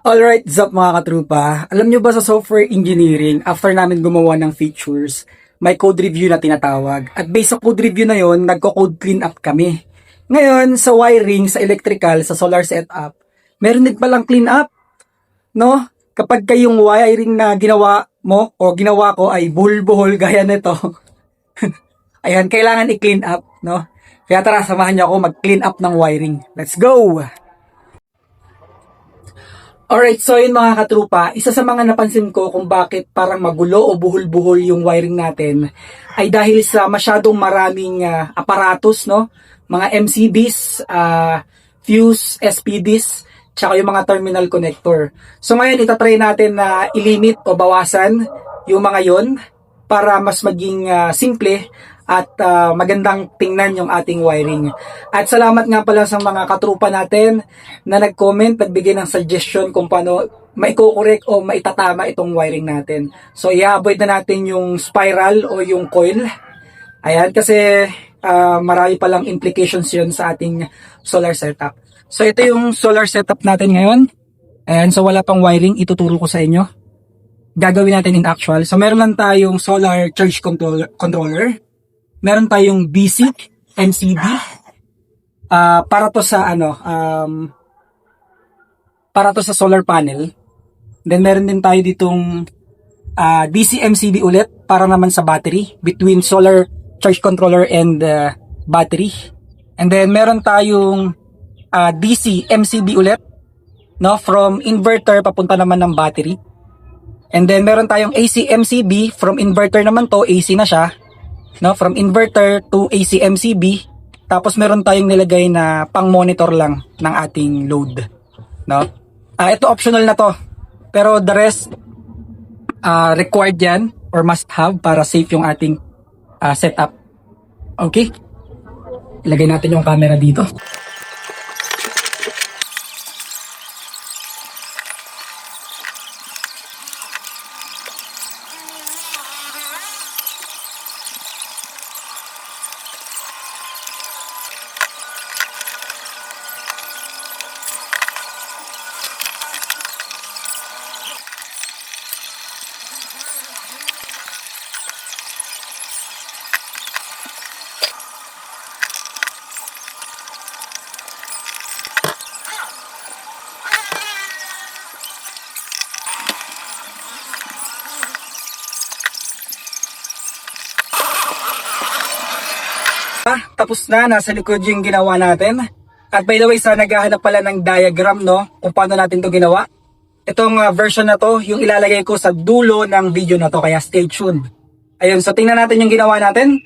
Alright, Zap mga katrupa. Alam nyo ba sa software engineering, after namin gumawa ng features, may code review na tinatawag. At based sa code review na yon, nagko-code clean up kami. Ngayon, sa wiring, sa electrical, sa solar setup, meron din palang clean up. No? Kapag kayong wiring na ginawa mo o ginawa ko ay buhol-buhol gaya nito. Ayan, kailangan i-clean up, no? Kaya tara, samahan niyo ako mag-clean up ng wiring. Let's go! Alright, so yun mga katrupa, isa sa mga napansin ko kung bakit parang magulo o buhol-buhol yung wiring natin ay dahil sa masyadong maraming ah, aparatos, no? Mga MCBs, ah, fuse, SPDs, tsaka yung mga terminal connector. So ngayon, itatry natin na ilimit o bawasan yung mga yon para mas maging ah, simple at ah, magandang tingnan yung ating wiring. At salamat nga pala sa mga katrupa natin na nag-comment, nagbigay ng suggestion kung paano maiko-correct o maitatama itong wiring natin. So i-avoid na natin yung spiral o yung coil. Ayan, kasi ah, marami palang implications yun sa ating solar setup. So ito yung solar setup natin ngayon. Ayan, so wala pang wiring, ituturo ko sa inyo. Gagawin natin in actual. So meron lang tayong solar charge control- controller. Meron tayong DC, MCB. Ah, para to sa ano, um, para to sa solar panel. Then meron din tayo ditong ah, DC MCB ulit para naman sa battery between solar charge controller and uh, battery. And then meron tayong ah, DC MCB ulit no from inverter papunta naman ng battery. And then meron tayong AC MCB from inverter naman to AC na siya no from inverter to AC MCB tapos meron tayong nilagay na pang monitor lang ng ating load. No? Ah ito optional na to. Pero the rest ah required yan or must have para safe yung ating ah, setup. Okay? Ilagay natin yung camera dito Ah, tapos na, nasa likod yung ginawa natin. At by the way, sa naghahanap pala ng diagram, no, kung paano natin to ginawa. Itong ah, version na to, yung ilalagay ko sa dulo ng video na to, kaya stay tuned. Ayun, so tingnan natin yung ginawa natin.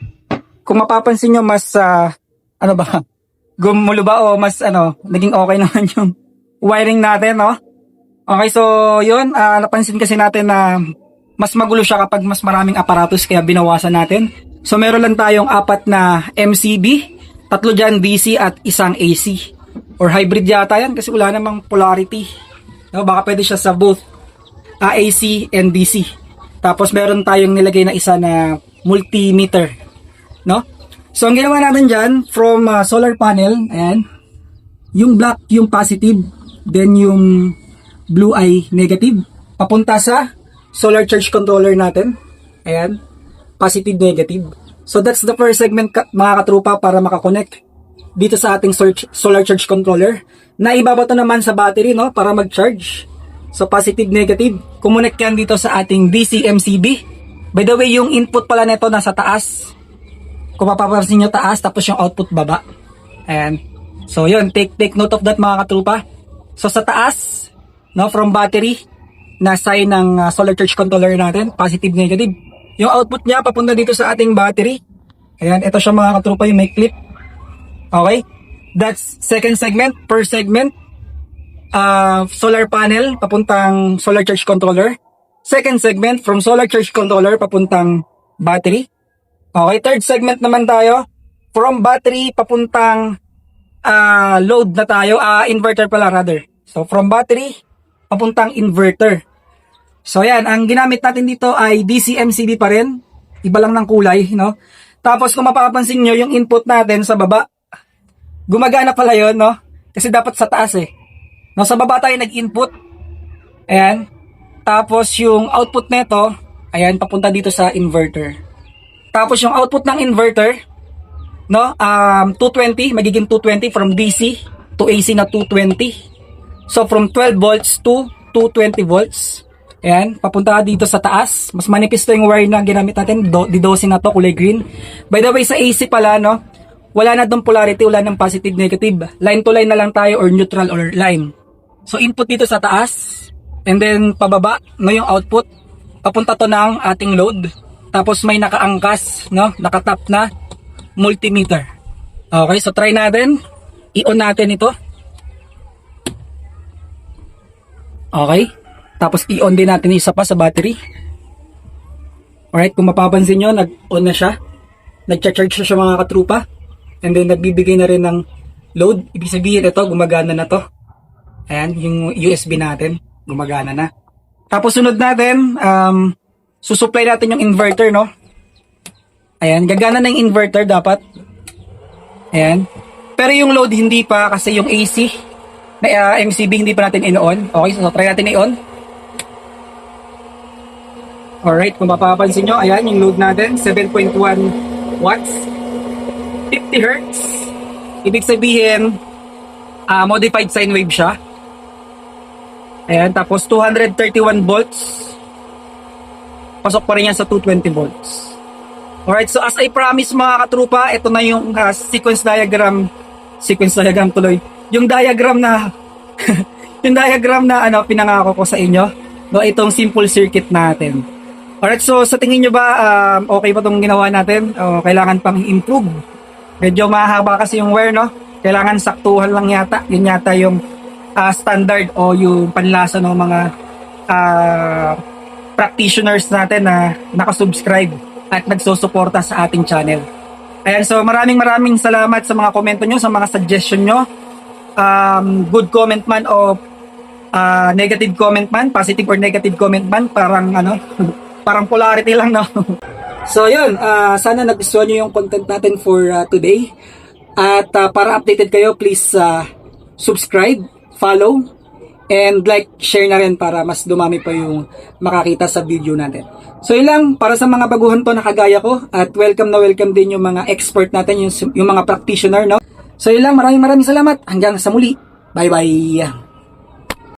Kung mapapansin nyo, mas, ah, ano ba, gumulo ba o mas, ano, naging okay naman yung wiring natin, no? Okay, so yun, ah, napansin kasi natin na mas magulo siya kapag mas maraming aparatos kaya binawasan natin. So meron lang tayong apat na MCB, tatlo dyan DC at isang AC. Or hybrid yata yan kasi wala namang polarity. No, baka pwede siya sa both ah, AC and DC. Tapos meron tayong nilagay na isa na multimeter. No? So ang ginawa natin dyan, from ah, solar panel, ayan, yung black yung positive, then yung blue ay negative. Papunta sa solar charge controller natin. Ayan. Positive, negative. So that's the first segment mga katrupa para makakonect dito sa ating solar charge controller. Na ibabato naman sa battery no para mag-charge. So positive, negative. Kumonect yan dito sa ating DC MCB. By the way, yung input pala nito nasa taas. Kung mapapansin nyo taas, tapos yung output baba. Ayan. So yun, take take note of that mga katrupa. So sa taas, no, from battery, na sign ng uh, solar charge controller natin, positive, negative. Yung output niya papunta dito sa ating battery. Ayan, ito siya mga katrupa yung may clip. Okay? That's second segment. Per segment, uh, solar panel papuntang solar charge controller. Second segment, from solar charge controller papuntang battery. Okay, third segment naman tayo. From battery papuntang ah, load na tayo, ah, inverter pala rather. So from battery papuntang inverter. So yan, ang ginamit natin dito ay DC MCB pa rin. Iba lang ng kulay, no? Tapos kung mapapansin nyo, yung input natin sa baba, gumagana pala yon no? Kasi dapat sa taas eh. No, sa baba tayo nag-input. Ayan. Tapos yung output nito, ayan, papunta dito sa inverter. Tapos yung output ng inverter, no, um, 220, magiging 220 from DC to AC na 220. So from 12 volts to 220 volts. Ayan, papunta dito sa taas. Mas manipis yung wire na ginamit natin. Do, di 12 na to, kulay green. By the way, sa AC pala, no, wala na dong polarity, wala ng positive, negative. Line to line na lang tayo or neutral or line. So input dito sa taas, and then pababa, no, yung output. Papunta to ng ating load. Tapos may nakaangkas, no, nakatap na multimeter. Okay, so try natin. I-on natin ito. Okay. Tapos i-on din natin isa pa sa battery. Alright, kung mapapansin nyo, nag-on na siya. Nag-charge siya sa mga katrupa. And then nagbibigay na rin ng load. Ibig sabihin ito, gumagana na to. Ayan, yung USB natin, gumagana na. Tapos sunod natin, um, susupply natin yung inverter, no? Ayan, gagana na yung inverter dapat. Ayan. Pero yung load hindi pa kasi yung AC na uh, MCB hindi pa natin in-on. Okay, so try natin i-on. Alright, kung mapapansin nyo, ayan yung load natin, 7.1 watts, 50 hertz. Ibig sabihin, ah, modified sine wave siya. Ayan, tapos 231 volts. Pasok pa rin yan sa 220 volts. Alright, so as I promise mga katrupa, ito na yung ah, sequence diagram, sequence diagram tuloy, yung diagram na, yung diagram na ano, pinangako ko sa inyo, no, itong simple circuit natin. Alright, so sa tingin nyo ba, um, okay pa itong ginawa natin? O kailangan pang improve? Medyo mahaba kasi yung wear, no? Kailangan saktuhan lang yata. Yun yata yung ah, standard o yung panlasa ng mga ah, practitioners natin na nakasubscribe at nagsusuporta sa ating channel. Ayan, so maraming maraming salamat sa mga komento nyo, sa mga suggestion nyo. Um, good comment man o ah, negative comment man, positive or negative comment man, parang ano, parang polarity lang, no? so, yun, ah, sana nagustuhan nyo yung content natin for ah, today. At ah, para updated kayo, please ah, subscribe, follow, and like, share na rin para mas dumami pa yung makakita sa video natin. So yun lang, para sa mga baguhan to na kagaya ko, at welcome na welcome din yung mga expert natin, yung, yung mga practitioner, no? So yun lang, maraming maraming salamat. Hanggang sa muli. Bye-bye.